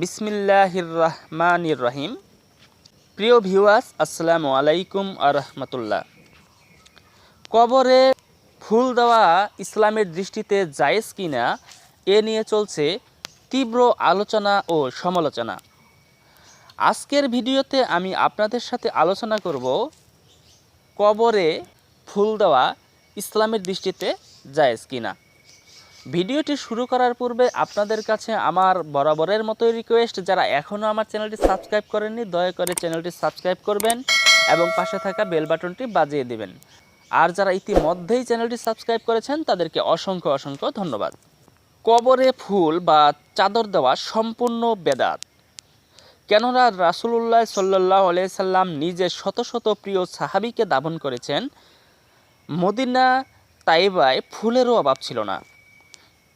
বিসমিল্লাহির রহমানির রহিম প্রিয় ভিউয়ার্স, আসসালামু আলাইকুম আরহামতুল্লাহ কবরে ফুল দেওয়া ইসলামের দৃষ্টিতে জায়েজ কিনা, এ নিয়ে চলছে তীব্র আলোচনা ও সমালোচনা। আজকের ভিডিওতে আমি আপনাদের সাথে আলোচনা করব কবরে ফুল দেওয়া ইসলামের দৃষ্টিতে জায়েজ কিনা। ভিডিওটি শুরু করার পূর্বে আপনাদের কাছে আমার বরাবরের মতোই রিকোয়েস্ট যারা এখনও আমার চ্যানেলটি সাবস্ক্রাইব করেননি, দয়া করে চ্যানেলটি সাবস্ক্রাইব করবেন এবং পাশে থাকা বেল বাটনটি বাজিয়ে দিবেন। আর যারা ইতিমধ্যেই চ্যানেলটি সাবস্ক্রাইব করেছেন, তাদেরকে অসংখ্য অসংখ্য ধন্যবাদ। কবরে ফুল বা চাদর দেওয়া সম্পূর্ণ বেদাত। কেননা রাসুলুল্লাহ সাল্লাহ সাল্লাম নিজে শত শত প্রিয় সাহাবিকে দাবন করেছেন, মদিনা তাইবায় ফুলেরও অভাব ছিল না।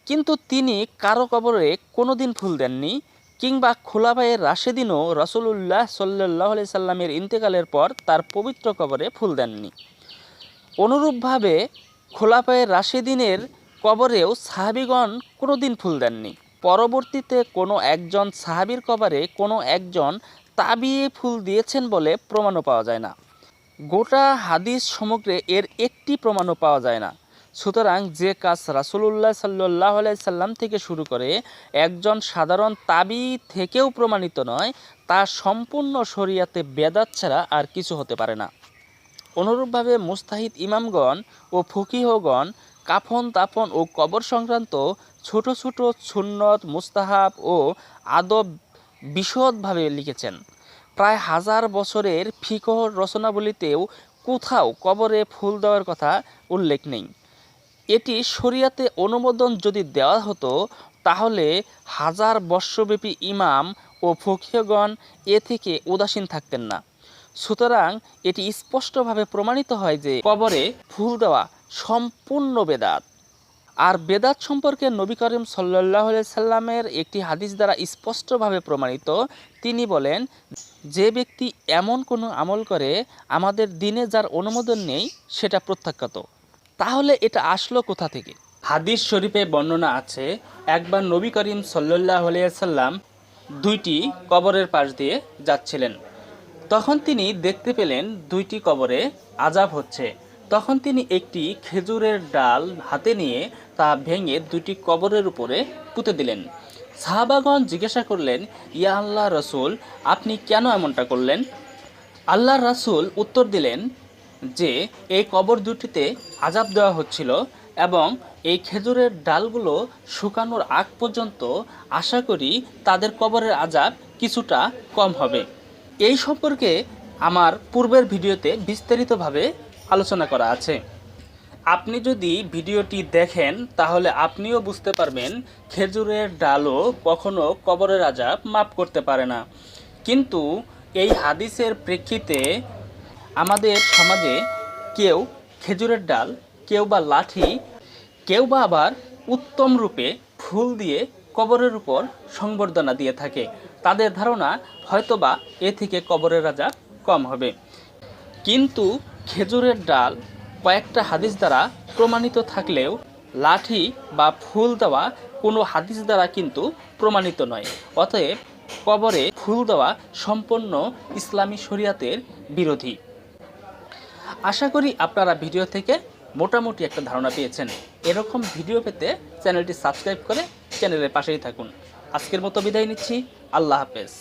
কিন্তু তিনি কারও কবরে কোনোদিন ফুল দেননি কিংবা খোলাবাইয়ের রাশেদিনও রসুলুল্লাহ সাল্লাহ আলি সাল্লামের ইন্তেকালের পর তার পবিত্র কবরে ফুল দেননি। অনুরূপভাবে খোলাপায়ের রাশেদিনের কবরেও সাহাবিগণ কোনোদিন ফুল দেননি। পরবর্তীতে কোনো একজন সাহাবির কবরে কোনো একজন তাবিয়ে ফুল দিয়েছেন বলে প্রমাণও পাওয়া যায় না। গোটা হাদিস সমগ্রে এর একটি প্রমাণও পাওয়া যায় না। সুতরাং যে কাজ রাসুলুল্লাহ সাল্লাহ সাল্লাম থেকে শুরু করে একজন সাধারণ তাবি থেকেও প্রমাণিত নয়, তা সম্পূর্ণ শরিয়াতে বেদাত ছাড়া আর কিছু হতে পারে না। অনুরূপভাবে মুস্তাহিদ ইমামগণ ও ফকিহগণ কাফন, তাফন ও কবর সংক্রান্ত ছোট ছোট সুন্নত, মুস্তাহাব ও আদব বিশদভাবে লিখেছেন। প্রায় হাজার বছরের ফিকহ রচনাবলিতেও কোথাও কবরে ফুল দেওয়ার কথা উল্লেখ নেই। এটি শরিয়াতে অনুমোদন যদি দেওয়া হতো, তাহলে হাজার বর্ষব্যাপী ইমাম ও ফকিহগণ এ থেকে উদাসীন থাকতেন না। সুতরাং এটি স্পষ্টভাবে প্রমাণিত হয় যে কবরে ফুল দেওয়া সম্পূর্ণ বেদাত। আর বেদাত সম্পর্কে নবী করিম সাল্লাহ সাল্লামের একটি হাদিস দ্বারা স্পষ্টভাবে প্রমাণিত, তিনি বলেন, যে ব্যক্তি এমন কোনো আমল করে, আমাদের দিনে যার অনুমোদন নেই, সেটা প্রত্যাখ্যাত। তাহলে এটা আসলো কোথা থেকে? হাদিস শরীফে বর্ণনা আছে, একবার নবী করিম সাল্লাহ সাল্লাম দুইটি কবরের পাশ দিয়ে যাচ্ছিলেন। তখন তিনি দেখতে পেলেন দুইটি কবরে আজাব হচ্ছে। তখন তিনি একটি খেজুরের ডাল হাতে নিয়ে তা ভেঙে দুটি কবরের উপরে পুঁতে দিলেন। সাহাবাগণ জিজ্ঞাসা করলেন, ইয়া আল্লাহ রসুল, আপনি কেন এমনটা করলেন? আল্লাহ রাসুল উত্তর দিলেন যে এই কবর দুটিতে আজাব দেওয়া হচ্ছিল এবং এই খেজুরের ডালগুলো শুকানোর আগ পর্যন্ত আশা করি তাদের কবরের আজাব কিছুটা কম হবে। এই সম্পর্কে আমার পূর্বের ভিডিওতে বিস্তারিতভাবে আলোচনা করা আছে। আপনি যদি ভিডিওটি দেখেন, তাহলে আপনিও বুঝতে পারবেন খেজুরের ডালও কখনো কবরের আজাব মাপ করতে পারে না। কিন্তু এই হাদিসের প্রেক্ষিতে আমাদের সমাজে কেউ খেজুরের ডাল, কেউ বা লাঠি, কেউ বা আবার উত্তম রূপে ফুল দিয়ে কবরের উপর সংবর্ধনা দিয়ে থাকে। তাদের ধারণা হয়তোবা এ থেকে কবরের রাজা কম হবে। কিন্তু খেজুরের ডাল কয়েকটা হাদিস দ্বারা প্রমাণিত থাকলেও লাঠি বা ফুল দেওয়া কোনো হাদিস দ্বারা কিন্তু প্রমাণিত নয়। অতএব কবরে ফুল দেওয়া সম্পূর্ণ ইসলামী শরিয়াতের বিরোধী। আশা করি আপনারা ভিডিও থেকে মোটামুটি একটা ধারণা পেয়েছেন। এরকম ভিডিও পেতে চ্যানেলটি সাবস্ক্রাইব করে চ্যানেলের পাশেই থাকুন। আজকের মতো বিদায় নিচ্ছি। আল্লাহ হাফেজ।